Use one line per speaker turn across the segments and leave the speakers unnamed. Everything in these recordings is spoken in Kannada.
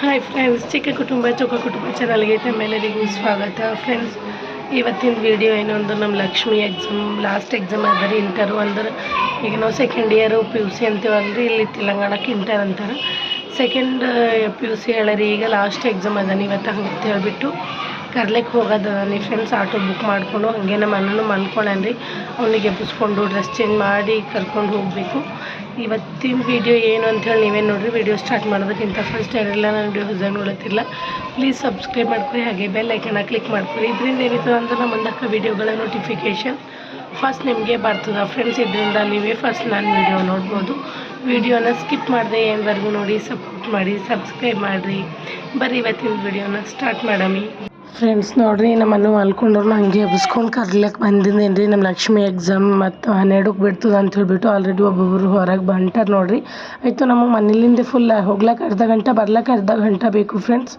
ಹಾಯ್ ಫ್ರೆಂಡ್ಸ್ ಚಿಕ್ಕ ಕುಟುಂಬ, ಚೊಕ್ಕ ಕುಟುಂಬ ಚಾನಲ್ಗೆ ತಮ್ಮೆಲ್ಲರಿಗೂ ಸ್ವಾಗತ. ಫ್ರೆಂಡ್ಸ್ ಇವತ್ತಿನ ವಿಡಿಯೋ ಏನು ಅಂದ್ರೆ ನಮ್ಮ ಲಕ್ಷ್ಮಿ ಎಕ್ಸಾಮ್ ಲಾಸ್ಟ್ ಎಕ್ಸಾಮ್ ಅದ ಇಂಟರು ಅಂದ್ರೆ ಈಗ ನಾವು second year P U C ಅಂತೀವಂದ್ರೆ ಇಲ್ಲಿ ತೆಲಂಗಾಣಕ್ಕೆ ಇಂಟರ್ ಅಂತಾರೆ. ಸೆಕೆಂಡ್ ಪಿ ಯು ಸಿ ಹೇಳರಿ, ಈಗ ಲಾಸ್ಟ್ ಎಕ್ಸಾಮ್ ಅದಾನ ಇವತ್ತು ಹಂಗೆ ಹೇಳ್ಬಿಟ್ಟು. ಕರ್ಲಿಕ್ಕೆ ನೀವು ಫ್ರೆಂಡ್ಸ್ ಆಟೋ ಬುಕ್ ಮಾಡಿಕೊಂಡು ಹಾಗೆ ನಮ್ಮ ಅಣ್ಣನೂ ಮಲ್ಕೊಳ್ಳೇನ್ರಿ ಅವನಿಗೆ ಎಬ್ಬಿಸ್ಕೊಂಡು ಡ್ರೆಸ್ ಚೇಂಜ್ ಮಾಡಿ ಕರ್ಕೊಂಡು ಹೋಗಬೇಕು. ಇವತ್ತಿನ ವಿಡಿಯೋ ಏನು ಅಂಥೇಳಿ ನೀವೇ ನೋಡಿರಿ. ವಿಡಿಯೋ ಸ್ಟಾರ್ಟ್ ಮಾಡೋದಕ್ಕಿಂತ ಫಸ್ಟ್ ಯಾರೆಲ್ಲ ನಾನು ವಿಡಿಯೋ ಹೊಸದಾಗಿ ನೋಡುತ್ತಿಲ್ಲ ಪ್ಲೀಸ್ ಸಬ್ಸ್ಕ್ರೈಬ್ ಮಾಡ್ಕೊಳ್ಳಿ ಹಾಗೆ ಬೆಲ್ ಐಕನ್ನ ಕ್ಲಿಕ್ ಮಾಡ್ಕೊಳ್ಳಿ ಇದರಿಂದ ಏನಿತ್ತು ಅಂದ್ರೆ ನಮ್ಮ ಮುಂದಕ್ಕೆ ವಿಡಿಯೋಗಳ ನೋಟಿಫಿಕೇಷನ್ ಫಸ್ಟ್ ನಿಮಗೆ ಬರ್ತದೆ. ಫ್ರೆಂಡ್ಸ್ ಇದರಿಂದ ನೀವೇ ಫಸ್ಟ್ ನಾನು ವಿಡಿಯೋ ನೋಡ್ಬೋದು. ವಿಡಿಯೋನ ಸ್ಕಿಪ್ ಮಾಡಿದೆ ಏನ್ವರೆಗೂ ನೋಡಿ ಸಪೋರ್ಟ್ ಮಾಡಿ ಸಬ್ಸ್ಕ್ರೈಬ್ ಮಾಡಿರಿ. ಬರೀ ಇವತ್ತಿನ ವಿಡಿಯೋನ ಸ್ಟಾರ್ಟ್ ಮಾಡಮಿ. ಫ್ರೆಂಡ್ಸ್ ನೋಡ್ರಿ ನಮ್ಮನ್ನು ಮಲ್ಕೊಂಡ್ರು ಹಂಗೆ ಎಬ್ಸ್ಕೊಂಡು ಕರ್ಲಕ್ಕೆ ಬಂದಿದ್ದೇನೆ ರೀ ನಮ್ಮ ಲಕ್ಷ್ಮಿ ಎಕ್ಸಾಮ್ ಮತ್ತು ಹನ್ನೆರಡಕ್ಕೆ ಬಿಡ್ತದೆ ಅಂತ ಹೇಳಿಬಿಟ್ಟು ಆಲ್ರೆಡಿ ಒಬ್ಬೊಬ್ಬರು ಹೊರಗೆ ಬಂಟಾರ ನೋಡ್ರಿ. ಆಯಿತು ನಮಗೆ ಮನೇಲಿಂದ ಫುಲ್ ಹೋಗ್ಲಕ್ಕೆ ಅರ್ಧ ಗಂಟೆ ಬರ್ಲಕ್ಕೆ ಅರ್ಧ ಗಂಟೆ ಬೇಕು ಫ್ರೆಂಡ್ಸ್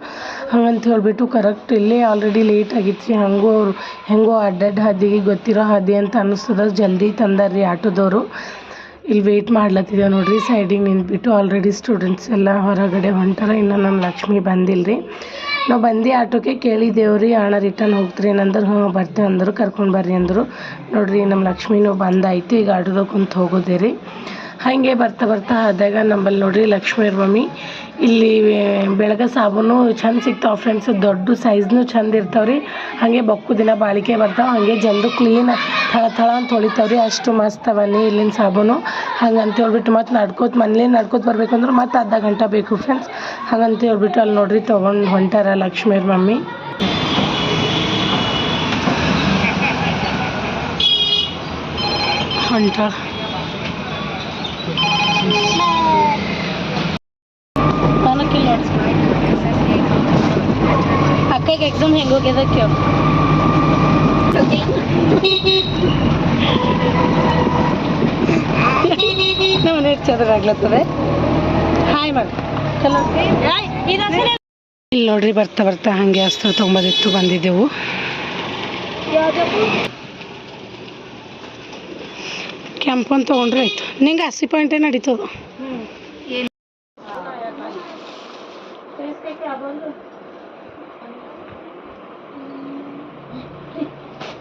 ಹಂಗಂತ ಹೇಳಿಬಿಟ್ಟು ಕರೆಕ್ಟ್ ಇಲ್ಲೇ ಆಲ್ರೆಡಿ ಲೇಟ್ ಆಗಿತ್ತು ರೀ ಹಂಗೂ ಅವರು, ಹೆಂಗೋ ಅಡ್ಡಡ್ಡ ಹಾದಿಗೆ ಗೊತ್ತಿರೋ ಹಾದಿ ಅಂತ ಅನ್ನಿಸ್ತದ, ಜಲ್ದಿ ತಂದಾರ ರೀ ಆಟೋದವರು. ಇಲ್ಲಿ ವೆಯ್ಟ್ ಮಾಡ್ಲತ್ತಿದ್ದೇವೆ ನೋಡ್ರಿ ಸೈಡಿಗೆ ನಿಂತ್ಬಿಟ್ಟು ಆಲ್ರೆಡಿ ಸ್ಟೂಡೆಂಟ್ಸ್ ಎಲ್ಲ ಹೊರಗಡೆ ಹೊಂಟಾರ, ಇನ್ನೂ ನಮ್ಮ ಲಕ್ಷ್ಮಿ ಬಂದಿಲ್ಲ ರೀ ನಾವು ಬಂದು ಆಟೋಕೆ ಕೇಳಿದ್ದೇವೆ ರೀ ಅಣ್ಣ ರಿಟರ್ನ್ ಹೋಗ್ತೀರಿ ಏನಂದ್ರೆ ಹ್ಞೂ ಬರ್ತೀವಿ ಅಂದರು, ಕರ್ಕೊಂಡು ಬರ್ರಿ ಅಂದರು. ನೋಡಿರಿ ನಮ್ಮ ಲಕ್ಷ್ಮಿನೂ ಬಂದಾಯಿತು ಈಗ ಆಟೋದಾಗ ಕುಂತು ಹೋಗೋದೆ ರೀ ಹಾಗೆ ಬರ್ತಾ ಬರ್ತಾ ಆದಾಗ ನಂಬಲ್ಲಿ ನೋಡ್ರಿ ಲಕ್ಷ್ಮೀ ಮಮ್ಮಿ ಇಲ್ಲಿ ಬೆಳಗ್ಗೆ ಸಾಬೂನು ಚಂದ ಸಿಗ್ತಾವೆ ಫ್ರೆಂಡ್ಸ್ ದೊಡ್ಡ ಸೈಜ್ನು ಚಂದ ಇರ್ತಾವೆ ರೀ ಹಾಗೆ ಬೊಕ್ಕು ದಿನ ಬಾಳಿಕೆ ಬರ್ತಾವೆ. ಹಾಗೆ ಜನರು ಕ್ಲೀನ್ ಥಳ ಥಳ ಅಂತ ತೊಳಿತಾವೆ ರೀ ಅಷ್ಟು ಮಸ್ತ್ ಅವನಿ ಇಲ್ಲಿನ ಸಾಬೂನು. ಹಂಗಂತ ಹೇಳ್ಬಿಟ್ಟು ಮತ್ತು ನಡ್ಕೋತ, ಮನೇಲಿ ನಡ್ಕೋತ ಬರ್ಬೇಕು ಅಂದ್ರೆ ಮತ್ತೆ ಅರ್ಧ ಗಂಟೆ ಬೇಕು ಫ್ರೆಂಡ್ಸ್ ಹಾಗಂತ ಹೇಳ್ಬಿಟ್ಟು ಅಲ್ಲಿ ನೋಡ್ರಿ ತೊಗೊಂಡು ಹೊಂಟಾರ ಲಕ್ಷ್ಮೀ ಮಮ್ಮಿ ಹೊಂಟಾರ. ಅಕ್ಕಗೆ ಎಕ್ಸಾಮ್ ಹೆಂಗೆ ಹೋಗ್ಯದ ಕೇಳು. ನಮ್ಮ ಚದರಾಗ್ಲತ್ತದ ಹಾಯ್ ಮಾಡಿ ಇಲ್ಲಿ ನೋಡ್ರಿ ಬರ್ತಾ ಬರ್ತಾ ಹಂಗೆ ಅಸ್ತ್ರ ತೊಗೊಂಬದಿತ್ತು ಬಂದಿದ್ದೆವು. ಕೆಂಪನ್ ತಗೊಂಡ್ರೆ ಆಯ್ತು. ನಿಂಗೆ ಹಸಿ ಪಾಯಿಂಟೇ ನಡೀತದ?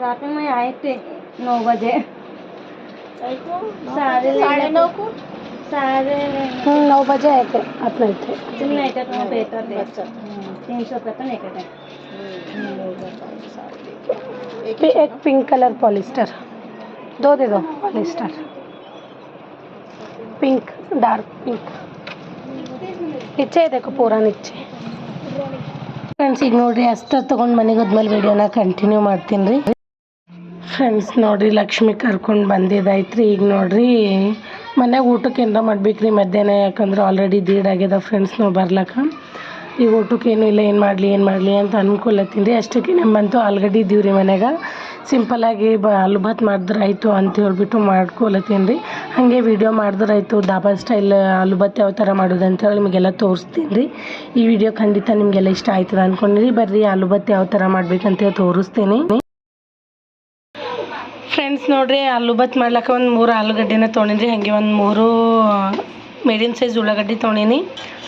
रात में मैं आए थे नौ बजे साढ़े
साढ़े नौ को
साढ़े
हम्म, नौ बजे आए थे अपने थे
तीन नाइट में बेहतर थे तीन सौ रुपये तो नहीं कटे
पि- एक पिंक कलर पॉलिस्टर दो दे दो पॉलिस्टर पिंक डार्क पिंक नीचे है देखो पूरा नीचे ಫ್ರೆಂಡ್ಸ್ ಈಗ ನೋಡ್ರಿ ಅಷ್ಟ ತೊಗೊಂಡು ಮನೆಗೆ ಹೋದ್ಮೇಲೆ ವಿಡಿಯೋನ ಕಂಟಿನ್ಯೂ ಮಾಡ್ತೀನಿ ರೀ ಫ್ರೆಂಡ್ಸ್ ನೋಡಿರಿ, ಲಕ್ಷ್ಮಿ ಕರ್ಕೊಂಡು ಬಂದಿದ್ದಾಯ್ತು ರೀ ಈಗ ನೋಡಿರಿ, ಮನ್ಯಾಗ ಊಟಕ್ಕೆ ಏನಾರ ಮಾಡ್ಬೇಕು ರೀ ಮಧ್ಯಾಹ್ನ? ಯಾಕಂದ್ರೆ ಆಲ್ರೆಡಿ ದೀಡ್ ಆಗ್ಯದ ಫ್ರೆಂಡ್ಸ್ ನಾವು ಬರ್ಲಕ್ಕ. ಈಗ ಊಟಕ್ಕೆ ಏನೂ ಇಲ್ಲ, ಏನು ಮಾಡಲಿ ಏನು ಮಾಡಲಿ ಅಂತ ಅನ್ಕೊಳತ್ತೀನಿ ರೀ. ಅಷ್ಟಕ್ಕೆ ನಮ್ಮಂತೂ ಆಲ್ರೆಡಿ ಇದ್ದೀವಿ ರೀ ಮನ್ಯಾಗ. ಸಿಂಪಲ್ಲಾಗಿ ಬ ಆಲೂ ಭಾತ್ ಅಂತ ಹೇಳ್ಬಿಟ್ಟು ಮಾಡ್ಕೊಳತ್ತೀನಿ ರೀ. ಹಾಗೆ ವಿಡಿಯೋ ಮಾಡಿದ್ರೆ ಆಯಿತು ಡಾಬಾ ಸ್ಟೈಲ್ ಆಲೂ ಯಾವ ಥರ ಮಾಡೋದು ಅಂತೇಳಿ ನಿಮಗೆಲ್ಲ ತೋರಿಸ್ತೀನಿ ರೀ. ಈ ವಿಡಿಯೋ ಖಂಡಿತ ನಿಮಗೆಲ್ಲ ಇಷ್ಟ ಆಯ್ತದ ಅಂದ್ಕೊಂಡಿರಿ ಬರ್ರಿ ಆಲೂ ಭಾತ್ ಯಾವ ಥರ ಮಾಡ್ಬೇಕಂತೇಳಿ ತೋರಿಸ್ತೀನಿ. ಫ್ರೆಂಡ್ಸ್ ನೋಡ್ರಿ ಆಲು ಭಾತ್ ಮಾಡ್ಲಿಕ್ಕೆ ಒಂದು ಮೂರು ಆಲೂಗಡ್ಡೆನ ತೊಗೊಂಡಿನಿ ಹಾಗೆ ಒಂದು ಮೂರು ಮೀಡಿಯಮ್ ಸೈಜ್ ಉಳ್ಳಾಗಡ್ಡಿ ತೊಗೊಂಡಿನಿ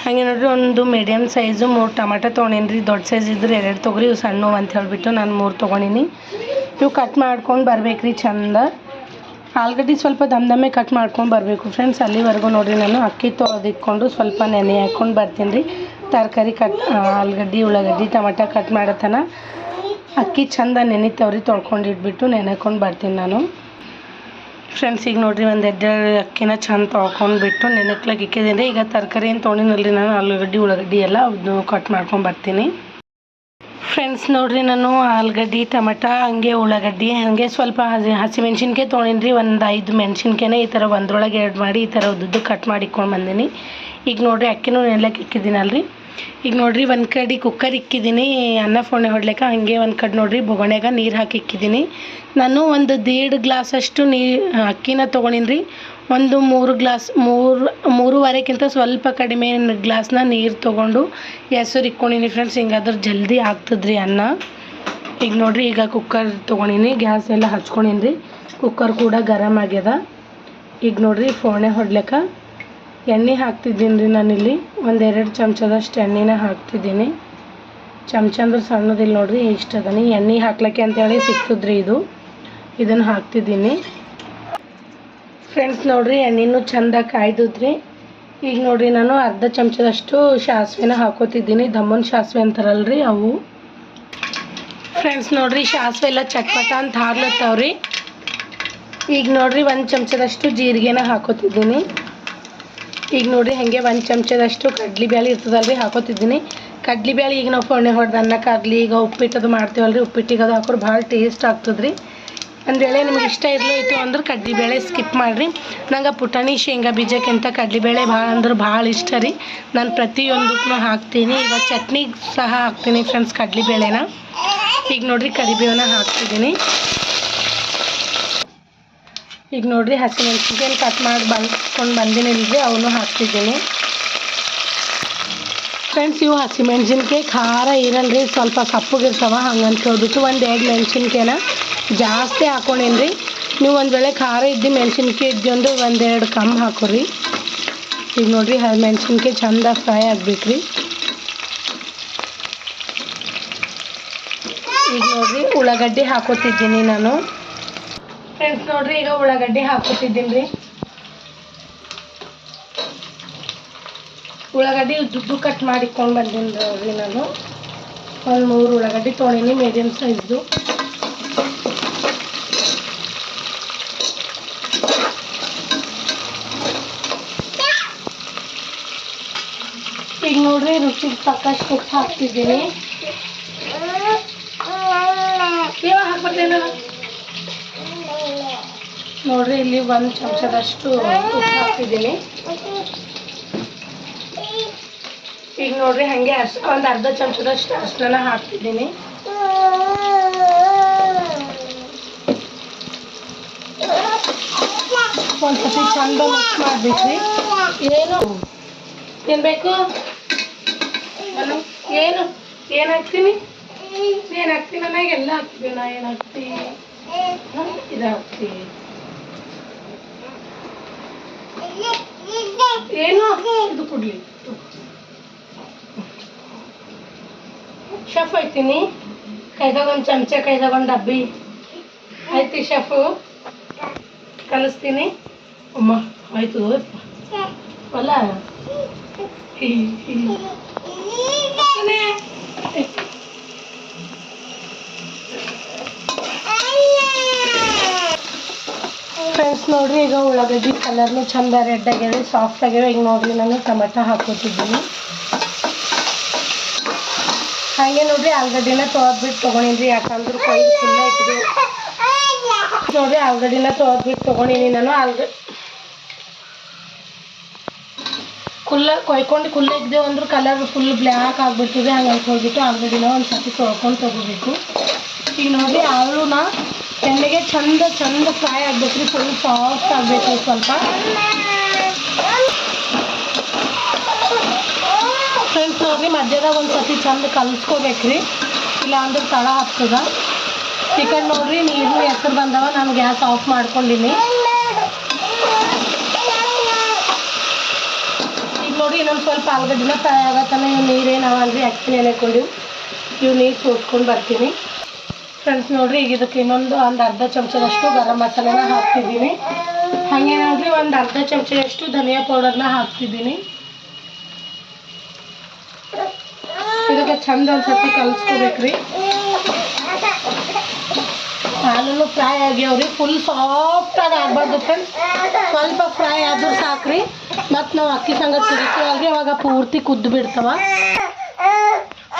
ಹಾಗೆ ನೋಡ್ರಿ ಒಂದು ಮೀಡಿಯಮ್ ಸೈಜು ಮೂರು ಟಮಾಟ ತೊಗೊಂಡಿನಿ ರೀ ದೊಡ್ಡ ಸೈಜ್ ಇದ್ರೆ ಎರಡು ತೊಗೊರಿ, ಇವು ಸಣ್ಣ ಅಂತ ಹೇಳಿಬಿಟ್ಟು ನಾನು ಮೂರು ತೊಗೊಂಡಿನಿ. ಇವು ಕಟ್ ಮಾಡ್ಕೊಂಡು ಬರಬೇಕು ರೀ ಚಂದ. ಆಲೂಗಡ್ಡೆ ಸ್ವಲ್ಪ ದಮ್ ದಮ್ಮೆ ಕಟ್ ಮಾಡ್ಕೊಂಡು ಬರಬೇಕು ಫ್ರೆಂಡ್ಸ್ ಅಲ್ಲಿವರೆಗೂ ನೋಡಿರಿ ನಾನು ಅಕ್ಕಿ ತೊಳೆದಿಟ್ಕೊಂಡು ಸ್ವಲ್ಪ ನೆನೆ ಹಾಕ್ಕೊಂಡು ಬರ್ತೀನಿ ರೀ ತರಕಾರಿ ಕಟ್ ಆಲೂಗಡ್ಡೆ, ಉಳ್ಳಾಗಡ್ಡೆ, ಟಮಾಟ ಕಟ್ ಮಾಡತನ ಅಕ್ಕಿ ಚಂದ ನೆನಿತಾವ್ರಿ ತೊಳ್ಕೊಂಡು ಇಟ್ಬಿಟ್ಟು ನೆನೆಕೊಂಡು ಬರ್ತೀನಿ ನಾನು. ಫ್ರೆಂಡ್ಸ್ ಈಗ ನೋಡಿರಿ ಒಂದು ಎಡ್ಡೆ ಅಕ್ಕಿನ ಚಂದ ತೊಳ್ಕೊಂಡ್ಬಿಟ್ಟು ನೆನಕ್ಲಾಗ ಇಕ್ಕಿದ್ದೀನಿ ಈಗ ತರಕಾರಿ ಏನು ತೊಗೊಂಡಿನಲ್ರಿ ನಾನು, ಆಲೂಗಡ್ಡೆ, ಉಳ್ಳಾಗಡ್ಡಿ ಎಲ್ಲ ಅದನ್ನು ಕಟ್ ಮಾಡ್ಕೊಂಡು ಬರ್ತೀನಿ. ಫ್ರೆಂಡ್ಸ್ ನೋಡಿರಿ ನಾನು ಆಲೂಗಡ್ಡೆ, ಟಮಟ, ಹಂಗೆ ಉಳ್ಳಾಗಡ್ಡಿ, ಹಾಗೆ ಸ್ವಲ್ಪ ಹಸಿ ಹಸಿಮೆಣ್ಸಿನ್ಕಾಯಿ ತೊಗೊಂಡಿನಿ ಒಂದು ಐದು ಮೆಣ್ಸಿನ್ಕಾಯಿನೇ ಈ ಥರ ಒಂದ್ರೊಳಗೆ ಎರಡು ಮಾಡಿ ಈ ಥರ ಉದ್ದು ಕಟ್ ಮಾಡಿ ಬಂದೀನಿ. ಈಗ ನೋಡಿರಿ ಅಕ್ಕಿನೂ ನೆಲ್ಲಕ್ಕೆ ಇಕ್ಕಿದ್ದೀನಲ್ರಿ ಈಗ ನೋಡ್ರಿ ಒಂದು ಕಡೆ ಕುಕ್ಕರ್ ಇಕ್ಕಿದ್ದೀನಿ ಅನ್ನ ಫೋಣೆ ಹೊಡ್ಲಿಕ್ಕೆ, ಹಾಗೆ ಒಂದು ಕಡೆ ನೋಡ್ರಿ ಬೊಗಣ್ಯಾಗ ನೀರು ಹಾಕಿ ಇಕ್ಕಿದ್ದೀನಿ ನಾನು ಒಂದು ದೇಡ್ ಗ್ಲಾಸಷ್ಟು ನೀ, ಅಕ್ಕಿನ ತೊಗೊಂಡಿನಿ ಒಂದು ಮೂರು ಗ್ಲಾಸ್ ಮೂರು ಮೂರುವರೆಕ್ಕಿಂತ ಸ್ವಲ್ಪ ಕಡಿಮೆ ಗ್ಲಾಸ್ನ ನೀರು ತೊಗೊಂಡು ಹೆಸರು ಇಕ್ಕೊಂಡಿನಿ ಫ್ರೆಂಡ್ಸ್ ಹಿಂಗಾದ್ರೆ ಜಲ್ದಿ ಆಗ್ತದ್ರಿ ಅನ್ನ. ಈಗ ನೋಡ್ರಿ ಈಗ ಕುಕ್ಕರ್ ತೊಗೊಂಡಿನಿ ಗ್ಯಾಸ್ ಎಲ್ಲ ಹಚ್ಕೊಂಡಿನಿ ರೀ ಕುಕ್ಕರ್ ಕೂಡ ಗರಮ್ ಆಗ್ಯದ. ಈಗ ನೋಡ್ರಿ ಫೋಣೆ ಹೊಡ್ಲಿಕ್ಕೆ. ಎಣ್ಣೆ ಹಾಕ್ತಿದ್ದೀನಿ ರೀ ನಾನಿಲ್ಲಿ. ಒಂದೆರಡು ಚಮಚದಷ್ಟು ಎಣ್ಣೆನ ಹಾಕ್ತಿದ್ದೀನಿ. ಚಮಚ ಅಂದ್ರೆ ಸಣ್ಣದಿಲ್ಲ ನೋಡಿರಿ, ಇಷ್ಟು ಅದನಿ ಎಣ್ಣೆ ಹಾಕ್ಲಿಕ್ಕೆ ಅಂತೇಳಿ ಸಿಕ್ತದ್ರಿ ಇದು. ಇದನ್ನು ಹಾಕ್ತಿದ್ದೀನಿ. ಫ್ರೆಂಡ್ಸ್ ನೋಡಿರಿ, ಎಣ್ಣೆನೂ ಚಂದ ಕಾಯ್ದದ್ರಿ. ಈಗ ನೋಡಿರಿ ನಾನು ಅರ್ಧ ಚಮಚದಷ್ಟು ಸಾಸಿವೆನ ಹಾಕೋತಿದ್ದೀನಿ. ದಮ್ಮನ ಸಾಸಿವೆ ಅಂತಾರಲ್ರಿ ಅವು. ಫ್ರೆಂಡ್ಸ್ ನೋಡಿರಿ, ಸಾಸಿವೆ ಎಲ್ಲ ಚಟ್ಪಟ ಅಂತ ಹಾರ್ಲತ್ತವ್ರಿ. ಈಗ ನೋಡಿರಿ, ಒಂದು ಚಮಚದಷ್ಟು ಜೀರಿಗೆನ ಹಾಕೋತಿದ್ದೀನಿ. ಈಗ ನೋಡಿರಿ ಹಾಗೆ ಒಂದು ಚಮಚದಷ್ಟು ಕಡ್ಲಿಬ್ಯಾಳೆ ಇರ್ತದಲ್ರಿ, ಹಾಕೋತಿದ್ದೀನಿ. ಕಡ್ಲಿಬ್ಯಾಳೆ ಈಗ ನಾವು ಫೋಣೆ ಹೊಡೆದು ಅನ್ನಕ್ಕಾಗಲಿ ಈಗ ಉಪ್ಪಿಟ್ಟು ಅದು ಮಾಡ್ತೀವಲ್ರಿ. ಉಪ್ಪಿಟ್ಟಿಗೆ ಅದು ಹಾಕೋರು ಭಾಳ ಟೇಸ್ಟ್ ಆಗ್ತದ್ರಿ. ಒಂದು ವೇಳೆ ನಿಮ್ಗೆ ಇಷ್ಟ ಇತ್ತು ಅಂದ್ರೆ ಕಡ್ಲಿಬೇಳೆ ಸ್ಕಿಪ್ ಮಾಡಿರಿ. ನಂಗೆ ಪುಟಾಣಿ, ಶೇಂಗಾ ಬೀಜಕ್ಕಿಂತ ಕಡ್ಲಿಬೇಳೆ ಭಾಳ ಅಂದ್ರೆ ಭಾಳ ಇಷ್ಟ ರೀ. ನಾನು ಪ್ರತಿಯೊಂದಕ್ಕೂ ಹಾಕ್ತೀನಿ. ಈಗ ಚಟ್ನಿಗೆ ಸಹ ಹಾಕ್ತೀನಿ ಫ್ರೆಂಡ್ಸ್ ಕಡ್ಲಿಬೇಳೆನ ಈಗ ನೋಡಿರಿ ಕರಿಬೇವನ್ನ ಹಾಕ್ತಿದ್ದೀನಿ. ಈಗ ನೋಡಿರಿ ಹಸಿಮೆಣ್ಸಿನ್ಕಾಯಿ ಕಟ್ ಮಾಡಿ ಬಂದ್ಕೊಂಡು ಬಂದಿನಿಲ್ರಿ ಅವನು ಹಾಕ್ತಿದ್ದೀನಿ. ಫ್ರೆಂಡ್ಸ್ ಇವು ಹಸಿಮೆಣ್ಸಿನ್ಕಾಯಿ ಖಾರ ಇರಲ್ರಿ, ಸ್ವಲ್ಪ ಸಪ್ಪಗಿರ್ತಾವ ಹಂಗಂತ ಹೇಳ್ಬಿಟ್ಟು ಒಂದು ಎರಡು ಮೆಣ್ಸಿನ್ಕಾಯಿನ ಜಾಸ್ತಿ ಹಾಕೊಂಡೇನಿ ನೀವು ಒಂದು ವೇಳೆ ಖಾರ ಇದ್ದು ಮೆಣ್ಸಿನ್ಕಾಯಿ ಇದ್ದು ಅಂದ್ರೆ ಒಂದೆರಡು ಕಮ್ಮಿ ಹಾಕೋರಿ. ಈಗ ನೋಡಿರಿ ಮೆಣ್ಸಿನ್ಕಾಯಿ ಚಂದ ಫ್ರೈ ಆಗ್ಬೇಕ್ರಿ ಈಗ ನೋಡಿರಿ ಉಳ್ಳಾಗಡ್ಡಿ ಹಾಕೋತಿದ್ದೀನಿ ನಾನು. ಫ್ರೆಂಡ್ಸ್ ನೋಡ್ರಿ, ಈಗ ಉಳ್ಳಾಗಡ್ಡಿ ಹಾಕೋತಿದ್ದೀನಿ ರೀ ಉಳ್ಳಾಗಡ್ಡಿ ದುಡ್ಡು ಕಟ್ ಮಾಡಿಕೊಂಡು ಬಂದೀನಿ ರೀ ನಾನು. ಒಂದು ಮೂರು ಉಳ್ಳಾಗಡ್ಡಿ ತೊಗೊಂಡಿನಿ ಮೀಡಿಯಮ್ ಸೈಜ್ದು ಈಗ ನೋಡ್ರಿ, ರುಚಿಗೆ ತಕ್ಕಷ್ಟು ಉಪ್ಪು ಹಾಕ್ತಿದ್ದೀನಿ. ಇವಾಗ ಹಾಕ್ಬರ್ತೇನಲ್ಲ ನೋಡ್ರಿ, ಇಲ್ಲಿ ಒಂದು ಚಮಚದಷ್ಟು ಉಪ್ಪು ಹಾಕ್ತಿದ್ದೀನಿ. ಈಗ ನೋಡ್ರಿ, ಹಾಗೆ ಅರ್ಶ ಒಂದು ಅರ್ಧ ಚಮಚದಷ್ಟು ಅರ್ಶನ ಹಾಕ್ತಿದ್ದೀನಿ. ಒಂದು ಸತಿ ಚಂದ ಮಿಕ್ಸ್ ಮಾಡ್ಬೇಕ್ರಿ ಏನು? ಏನು ಬೇಕು? ಏನು? ಏನು ಹಾಕ್ತೀನಿ? ಏನು ಹಾಕ್ತೀನಿ? ನನಗೆ ಎಲ್ಲ ಹಾಕ್ತೀನಿ. ನಾ ಏನು ಹಾಕ್ತೀನಿ? ಇದು ಏನು? ಇದು ಕೊಡ್ಲಿ. ಶೆಫ್ ಐತೀನಿ ಕೈದಾಗ ಒಂದು ಚಮಚ ಕೈದಾಗ ಒಂದು ಡಬ್ಬಿ. ಐತಿ ಶೆಫು. ಕಲಿಸ್ತೀನಿ. ಅಮ್ಮ ಆಯ್ತು. ಅಲ್ಲ ಹೀ ಹೀ ಅಕ್ಕನೇ. ಫ್ರೆಂಡ್ಸ್ ನೋಡ್ರಿ, ಈಗ ಉಳ್ಳಾಗಡ್ಡಿ ಕಲರ್ನು ಚಂದ ರೆಡ್ ಆಗ್ಯಾವೆ ಸಾಫ್ಟ್ ಆಗ್ಯಾವೆ ಈಗ ನೋಡ್ರಿ, ನಾನು ಟೊಮೆಟೊ ಹಾಕೋತಿದ್ದೀನಿ ಹಾಗೆ ನೋಡ್ರಿ, ಆಲೂಗಡ್ಡಿನ ತೊಗೊಬಿಟ್ಟು ತೊಗೊಂಡಿನಿ ಯಾಕಂದ್ರೆ ಕೈ ಫುಲ್ಲ ಇತ್ತು ನೋಡ್ರಿ, ಆಲೂಗಡ್ಡಿನ ತೊಗೊಬಿಟ್ಟು ತೊಗೊಂಡಿನಿ ನಾನು. ಆಲ್ಗ ಕುಲ್ಲ ಕೊಯ್ಕೊಂಡು ಕುಲ್ಲ ಇದ್ದೇವೆ ಅಂದ್ರೆ ಕಲರ್ ಫುಲ್ ಬ್ಲ್ಯಾಕ್ ಆಗಿಬಿಡ್ತದೆ ಹಂಗೆ ಹೋಗ್ಬಿಟ್ಟು ಆಲ್ಗಡ್ಡಿನ ಒಂದು ಸರ್ತಿ ತೊಳ್ಕೊಂಡು ತಗೋಬೇಕು. ಈಗ ನೋಡ್ರಿ, ಆಲೂನ ಎಣ್ಣೆಗೆ ಚಂದ ಚಂದ ಫ್ರೈ ಆಗ್ಬೇಕ್ರಿ. ಫುಲ್ ಸಾಫ್ಟ್ ಆಗಬೇಕು ಸ್ವಲ್ಪ. ಫ್ರೆಂಡ್ಸ್ ನೋಡ್ರಿ ಮಧ್ಯದಾಗ ಒಂದು ಸತಿ ಚಂದ ಕಲಿಸ್ಕೋಬೇಕ್ರಿ. ಇಲ್ಲ ಅಂದ್ರೆ ತಳ ಹಾಕ್ತದ. ಚಿಕನ್ ನೋಡ್ರಿ ನೀರು ಹೆಸರು ಬಂದವ, ನಾನು ಗ್ಯಾಸ್ ಆಫ್ ಮಾಡ್ಕೊಂಡಿನಿ. ಈಗ ನೋಡ್ರಿ, ಇನ್ನೊಂದು ಸ್ವಲ್ಪ ಆಲೂಗಡ್ಡಿನ ಫ್ರೈ ಆಗತ್ತಾನ ಇವು ನೀರೇನು ಅವಲ್ರಿ ಅಕ್ಕಿ ನೆನೆಕೊಂಡು ಇವು ನೀರು ಸೋಸ್ಕೊಂಡು ಬರ್ತೀನಿ. ಫ್ರೆಂಡ್ಸ್ ನೋಡ್ರಿ ಈಗ ಇದಕ್ಕೆ ಇನ್ನೊಂದು ಒಂದು ಅರ್ಧ ಚಮಚದಷ್ಟು ಗರಂ ಮಸಾಲೆನ ಹಾಕ್ತಿದ್ದೀನಿ. ಹಾಗೆ ನೋಡ್ರಿ ಒಂದು ಅರ್ಧ ಚಮಚದಷ್ಟು ಧನಿಯಾ ಪೌಡರ್ನ ಹಾಕ್ತಿದ್ದೀನಿ. ಇದಕ್ಕೆ ಚಂದ ಒಂದ್ಸತಿ ಕಲಿಸ್ಕೋಬೇಕ್ರಿ. ಹಾಲು ಫ್ರೈ ಆಗ್ಯಾವ್ರಿ ಫುಲ್ ಸಾಫ್ಟಾಗಿ ಆಗ್ಬಾರ್ದು ಫ್ರೆಂಡ್ಸ್ ಸ್ವಲ್ಪ ಫ್ರೈ ಆದ್ರೂ ಸಾಕ್ರಿ. ಮತ್ತು ನಾವು ಅಕ್ಕಿ ಸಂಗತಿ ಕುದಿಸ್ತೀವಲ್ರಿ ಅವಾಗ ಪೂರ್ತಿ ಕುದ್ದು ಬಿಡ್ತಾವ.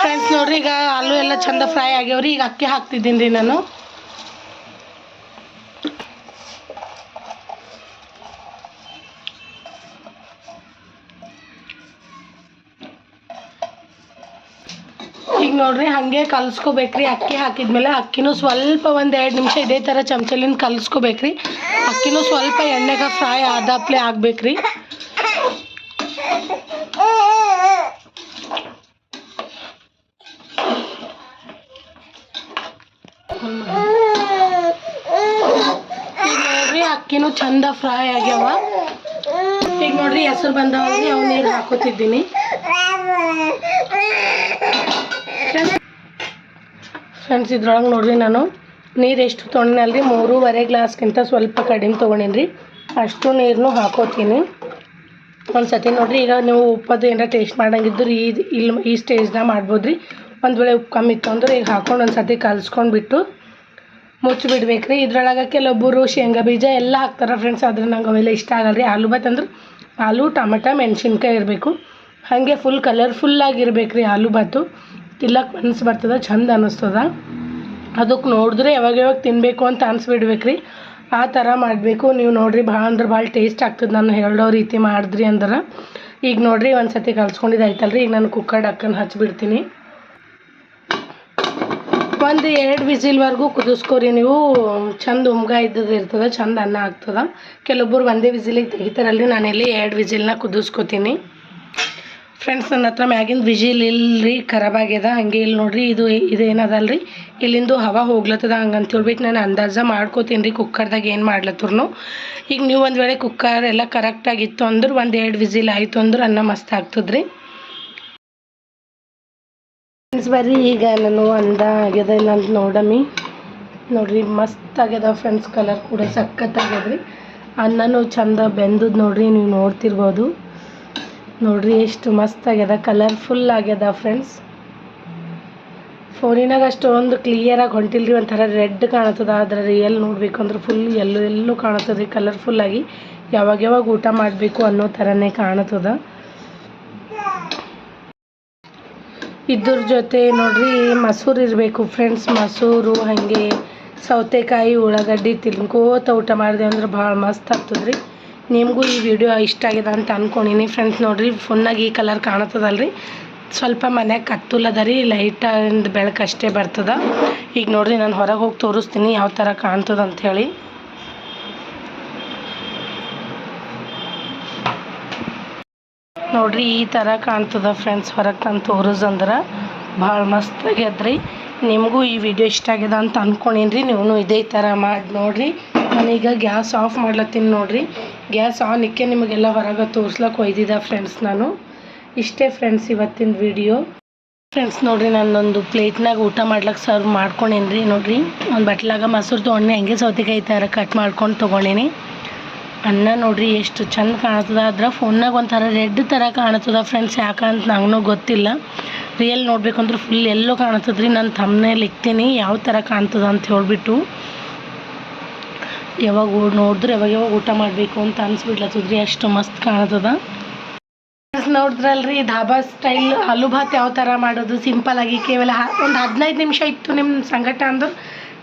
ಫ್ರೆಂಡ್ಸ್ ನೋಡ್ರಿ, ಈಗ ಆಲೂ ಎಲ್ಲ ಚಂದ ಫ್ರೈ ಆಗ್ಯಾವ್ರಿ. ಈಗ ಅಕ್ಕಿ ಹಾಕ್ತಿದ್ದೀನಿ ರೀ ನಾನು. ಈಗ ನೋಡ್ರಿ, ಹಂಗೆ ಕಲ್ಸ್ಕೊಬೇಕ್ರಿ. ಅಕ್ಕಿ ಹಾಕಿದ್ಮೇಲೆ ಅಕ್ಕಿನೂ ಸ್ವಲ್ಪ ಒಂದು ಎರಡು ನಿಮಿಷ ಇದೇ ಥರ ಚಮಚಲಿಂದ ಕಲ್ಸ್ಕೋಬೇಕ್ರಿ. ಅಕ್ಕಿನೂ ಸ್ವಲ್ಪ ಎಣ್ಣೆಗೆ ಫ್ರೈ ಆದಾಪ್ಲೆ ಆಗ್ಬೇಕ್ರಿ. ಚಂದ ಫ್ರೈ ಆಗ್ಯಾವ. ಈಗ ನೋಡ್ರಿ ಹೆಸರು ಬಂದವಲ್ರಿ ಅವು ನೀರು ಹಾಕೋತಿದ್ದೀನಿ. ಫ್ರೆಂಡ್ಸ್ ಇದ್ರೊಳಗೆ ನೋಡ್ರಿ ನಾನು. ನೀರು ಎಷ್ಟು ತೊಗೊಂಡಿನಲ್ರಿ ಮೂರುವರೆ ಗ್ಲಾಸ್ಗಿಂತ ಸ್ವಲ್ಪ ಕಡಿಮೆ ತೊಗೊಂಡಿನಿ ಅಷ್ಟು ನೀರನ್ನು ಹಾಕೋತೀನಿ. ಒಂದು ಸತಿ ನೋಡ್ರಿ, ಈಗ ನೀವು ಉಪ್ಪದು ಏನಾರ ಟೇಸ್ಟ್ ಮಾಡಂಗಿದ್ರೆ ಈ ಇಲ್ಲಿ ಈ ಸ್ಟೇಜ್ನಾಗ ಮಾಡ್ಬೋದು ರೀ ಒಂದು ವೇಳೆ ಉಪ್ಪು ಕಮ್ಮಿ ಇತ್ತು ಅಂದ್ರೆ ಈಗ ಹಾಕೊಂಡು ಒಂದು ಸತಿ ಕಲ್ಸ್ಕೊಂಡ್ಬಿಟ್ಟು ಮುಚ್ಚಿ ಬಿಡ್ಬೇಕು ರೀ ಇದ್ರೊಳಗೆ ಕೆಲವೊಬ್ಬರು ಶೇಂಗಾ ಬೀಜ ಎಲ್ಲ ಹಾಕ್ತಾರೆ ಫ್ರೆಂಡ್ಸ್ ಆದ್ರೆ ನಂಗೆ ಅವೆಲ್ಲ ಇಷ್ಟ ಆಗಲ್ಲ ರೀ ಆಲೂ ಬಾತ್ ಅಂದ್ರೆ ಆಲೂ, ಟಮಟ, ಮೆಣಸಿನ್ಕಾಯಿ ಇರಬೇಕು. ಹಾಗೆ ಫುಲ್ ಕಲರ್ಫುಲ್ಲಾಗಿರ್ಬೇಕು ರೀ ಆಲೂ ಬಾತು ತಿಲ್ಲಕ್ಕೆ ಮನಸ್ಸು ಬರ್ತದೆ, ಚಂದ ಅನ್ನಿಸ್ತದ ಅದಕ್ಕೆ ನೋಡಿದ್ರೆ ಯಾವಾಗ ಯಾವಾಗ ತಿನ್ನಬೇಕು ಅಂತ ಅನ್ನಿಸ್ಬಿಡ್ಬೇಕು ರೀ ಆ ಥರ ಮಾಡಬೇಕು. ನೀವು ನೋಡಿರಿ ಭಾಳ ಅಂದ್ರೆ ಭಾಳ ಟೇಸ್ಟ್ ಆಗ್ತದೆ ನಾನು ಹೇಳೋ ರೀತಿ ಮಾಡಿದ್ರಿ ಅಂದ್ರೆ. ಈಗ ನೋಡಿರಿ ಒಂದು ಸತಿ ಕಲ್ಸ್ಕೊಂಡಿದ್ದು ರೀ ಈಗ ನಾನು ಕುಕ್ಕರ್ ಡಕ್ಕನ್ ಹಚ್ಬಿಡ್ತೀನಿ. ಒಂದು ಎರಡು ವಿಸಿಲ್ವರೆಗೂ ಕುದಿಸ್ಕೊರಿ ನೀವು. ಚಂದ ಉಮ್ಗ ಇದ್ದದ್ದು ಇರ್ತದೆ, ಚಂದ ಅನ್ನ ಆಗ್ತದೆ. ಕೆಲವೊಬ್ಬರು ಒಂದೇ ವಿಸಿಲಿಗೆ ತೆಗಿತಾರಲ್ರಿ ನಾನೆಲ್ಲಿ ಎರಡು ವಿಸಿಲ್ನ ಕುದಿಸ್ಕೊತೀನಿ. ಫ್ರೆಂಡ್ಸ್ ನನ್ನ ಹತ್ರ ಮ್ಯಾಗಿನ ವಿಜಿಲ್ ಇಲ್ರಿ, ಖರಾಬ್ ಆಗ್ಯದ, ಹಂಗೆ ಇಲ್ಲಿ ನೋಡ್ರಿ, ಇದು ಇದೇನದಲ್ರಿ. ಇಲ್ಲಿಂದು ಹವಾ ಹೋಗ್ಲತ್ತದ, ಹಂಗಂತ ಹೇಳ್ಬಿಟ್ಟು ನಾನು ಅಂದಾಜ ಮಾಡ್ಕೋತೀನಿ ರೀ ಕುಕ್ಕರ್ದಾಗ ಏನು ಮಾಡ್ಲತ್ತರು ಈಗ ನೀವು ಒಂದು ವೇಳೆ ಕುಕ್ಕರ್ ಎಲ್ಲ ಕರೆಕ್ಟಾಗಿತ್ತು ಅಂದ್ರೆ, ಒಂದು ಎರಡು ವಿಸಿಲ್ ಆಯಿತು ಅಂದ್ರೆ, ಅನ್ನ ಮಸ್ತ್ ಆಗ್ತದ್ರಿ. ಫ್ರೆಂಡ್ಸ್ ಬರ್ರಿ, ಈಗ ನಾನು ಅಂದ ಆಗ್ಯದ, ಇಲ್ಲ ಅಂತ ನೋಡಮ್ಮಿ ನೋಡ್ರಿ, ಮಸ್ತ್ ಆಗ್ಯದ ಫ್ರೆಂಡ್ಸ್ ಕಲರ್ ಕೂಡ, ಸಖತ್ ಆಗ್ಯದ್ರಿ. ಅನ್ನನೂ ಚಂದ ಬೆಂದದ್ ನೋಡ್ರಿ, ನೀವು ನೋಡ್ತಿರ್ಬೋದು. ನೋಡ್ರಿ, ಎಷ್ಟು ಮಸ್ತ್ ಆಗ್ಯದ ಕಲರ್ಫುಲ್ ಆಗ್ಯದ ಫ್ರೆಂಡ್ಸ್ ಫೋನಿನಾಗ ಅಷ್ಟೊಂದು ಕ್ಲಿಯರಾಗಿ ಹೊಂಟಿಲ್ರಿ, ಒಂಥರ ರೆಡ್ ಕಾಣತದ ಆದ್ರೆ ರಿಯಲ್ ನೋಡಬೇಕು ಅಂದ್ರೆ ಫುಲ್ ಎಲ್ಲೋ ಎಲ್ಲೂ ಕಲರ್ ರೀ ಕಲರ್ಫುಲ್ಲಾಗಿ ಯಾವಾಗ ಯಾವಾಗ ಊಟ ಮಾಡಬೇಕು ಅನ್ನೋ ಥರನೇ ಕಾಣತ್ತದ. ಇದ್ರ ಜೊತೆ ನೋಡ್ರಿ ಮೊಸರು ಇರಬೇಕು ಫ್ರೆಂಡ್ಸ್ ಮೊಸರು, ಹಾಗೆ ಸೌತೆಕಾಯಿ, ಉಳ್ಳಾಗಡ್ಡಿ ತಿನ್ಕೋತ ಊಟ ಮಾಡಿದೆ ಅಂದ್ರೆ ಭಾಳ ಮಸ್ತ್ ಆಗ್ತದ್ರಿ. ನಿಮಗೂ ಈ ವಿಡಿಯೋ ಇಷ್ಟ ಆಗಿದೆ ಅಂತ ಅಂದ್ಕೊಂಡಿನಿ ಫ್ರೆಂಡ್ಸ್ ನೋಡ್ರಿ ಫುನ್ನಾಗಿ ಈ ಕಲರ್ ಕಾಣತ್ತದಲ್ರಿ. ಸ್ವಲ್ಪ ಮನ್ಯಾಗ ಅದ ರೀ ಲೈಟ್ ಬೆಳಕು ಅಷ್ಟೇ ಬರ್ತದ. ಈಗ ನೋಡ್ರಿ ನಾನು ಹೊರಗೆ ಹೋಗಿ ತೋರಿಸ್ತೀನಿ ಯಾವ ಥರ ಕಾಣ್ತದ ಅಂಥೇಳಿ ನೋಡ್ರಿ ಈ ಥರ ಕಾಣ್ತದ ಫ್ರೆಂಡ್ಸ್ ಹೊರಗೆ ತಂದು ತೋರಿಸಂದ್ರೆ ಭಾಳ ಮಸ್ತ್ ಆಗ್ಯದ್ರಿ. ನಿಮಗೂ ಈ ವಿಡಿಯೋ ಇಷ್ಟ ಆಗ್ಯದ ಅಂತ ಅಂದ್ಕೊಂಡೀನಿ ರೀ ನೀವು ಇದೇ ಥರ ಮಾಡಿ ನೋಡಿರಿ. ನಾನೀಗ ಗ್ಯಾಸ್ ಆಫ್ ಮಾಡ್ಲತ್ತೀನಿ ನೋಡಿರಿ. ಗ್ಯಾಸ್ ಆನ್ ಇಕ್ಕೆ ನಿಮಗೆಲ್ಲ ಹೊರಗೆ ತೋರ್ಸ್ಲಕ್ಕೆ ಒಯ್ದಿದ್ದೆ ಫ್ರೆಂಡ್ಸ್ ನಾನು. ಇಷ್ಟೇ ಫ್ರೆಂಡ್ಸ್ ಇವತ್ತಿನ ವಿಡಿಯೋ ಫ್ರೆಂಡ್ಸ್ ನೋಡಿರಿ, ನಾನೊಂದು ಪ್ಲೇಟ್ನಾಗ ಊಟ ಮಾಡ್ಲಿಕ್ಕೆ ಸರ್ವ್ ಮಾಡ್ಕೊಂಡೇನಿ ರೀ ನೋಡಿರಿ. ಒಂದು ಬಟ್ಲಾಗ ಮೊಸರು ತೊಗೊಂಡೆ ಹಂಗೆ ಸೌತೆಕಾಯಿ ಥರ ಕಟ್ ಮಾಡ್ಕೊಂಡು ತೊಗೊಂಡೀನಿ. ಅನ್ನ ನೋಡ್ರಿ, ಎಷ್ಟು ಚಂದ ಕಾಣತ್ತದ ಅದ್ರ ಫೋನ್ನಾಗ ಒಂಥರ ರೆಡ್ ಥರ ಕಾಣತ್ತದ ಫ್ರೆಂಡ್ಸ್ ಯಾಕಂತ ನಂಗೂ ಗೊತ್ತಿಲ್ಲ. ರಿಯಲ್ ನೋಡ್ಬೇಕಂದ್ರೆ ಫುಲ್ ಎಲ್ಲೋ ಕಾಣತ್ತದ ರೀ ನಾನು ತಮ್ಮನೇಲಿ ಇಕ್ತೀನಿ. ಯಾವ ಥರ ಕಾಣ್ತದ ಅಂತ ಹೇಳ್ಬಿಟ್ಟು. ಯಾವಾಗ ನೋಡಿದ್ರು ಯಾವಾಗ ಯಾವಾಗ ಊಟ ಮಾಡಬೇಕು ಅಂತ ಅನ್ಸ್ಬಿಡ್ಲತ್ತದ್ರಿ. ಅಷ್ಟು ಮಸ್ತ್ ಕಾಣತ್ತದ ನೋಡಿದ್ರಲ್ರಿ, ಧಾಬಾ ಸ್ಟೈಲ್ ಆಲೂ ಭಾತ್ ಯಾವ ಥರ ಮಾಡೋದು? ಸಿಂಪಲ್ ಆಗಿ ಕೇವಲ ಒಂದು ಹದಿನೈದು ನಿಮಿಷ ಇತ್ತು ನಿಮ್ಮ ಸಂಗಟ ಅಂದ್ರೆ.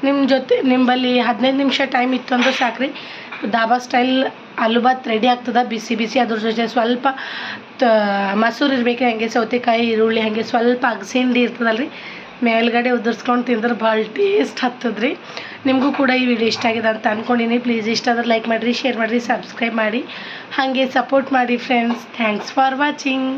ನಿಮ್ಮ ಜೊತೆ ನಿಂಬಲ್ಲಿ ಹದಿನೈದು ನಿಮಿಷ ಟೈಮ್ ಇತ್ತು ಅಂದ್ರೆ ಸಾಕ್ರಿ. ಧಾಬಾ ಸ್ಟೈಲ್ ಆಲೂ ಭಾತ್ ರೆಡಿ ಆಗ್ತದೆ, ಬಿಸಿ ಬಿಸಿ. ಅದ್ರ ಜೊತೆ ಸ್ವಲ್ಪ, ತ, ಮೊಸರು ಇರ್ಬೇಕು, ಹಾಗೆ ಸೌತೆಕಾಯಿ, ಈರುಳ್ಳಿ, ಹಾಗೆ ಸ್ವಲ್ಪ ಅಗಸಿಂಡಿ ಇರ್ತದಲ್ಲ ರೀ ಮೇಲ್ಗಡೆ ಉದುರ್ಸ್ಕೊಂಡು ತಿಂದ್ರೆ ಭಾಳ ಟೇಸ್ಟ್ ಹತ್ತದ್ರಿ. ನಿಮಗೂ ಕೂಡ ಈ ವಿಡಿಯೋ ಇಷ್ಟ ಆಗಿದೆ ಅಂತ ಅಂದ್ಕೊಂಡಿನಿ ಪ್ಲೀಸ್ ಇಷ್ಟ ಆದ್ರೆ ಲೈಕ್ ಮಾಡಿರಿ ಶೇರ್ ಮಾಡಿರಿ ಸಬ್ಸ್ಕ್ರೈಬ್ ಮಾಡಿ. ಹಾಗೆ ಸಪೋರ್ಟ್ ಮಾಡಿ ಫ್ರೆಂಡ್ಸ್ ಥ್ಯಾಂಕ್ಸ್ ಫಾರ್ ವಾಚಿಂಗ್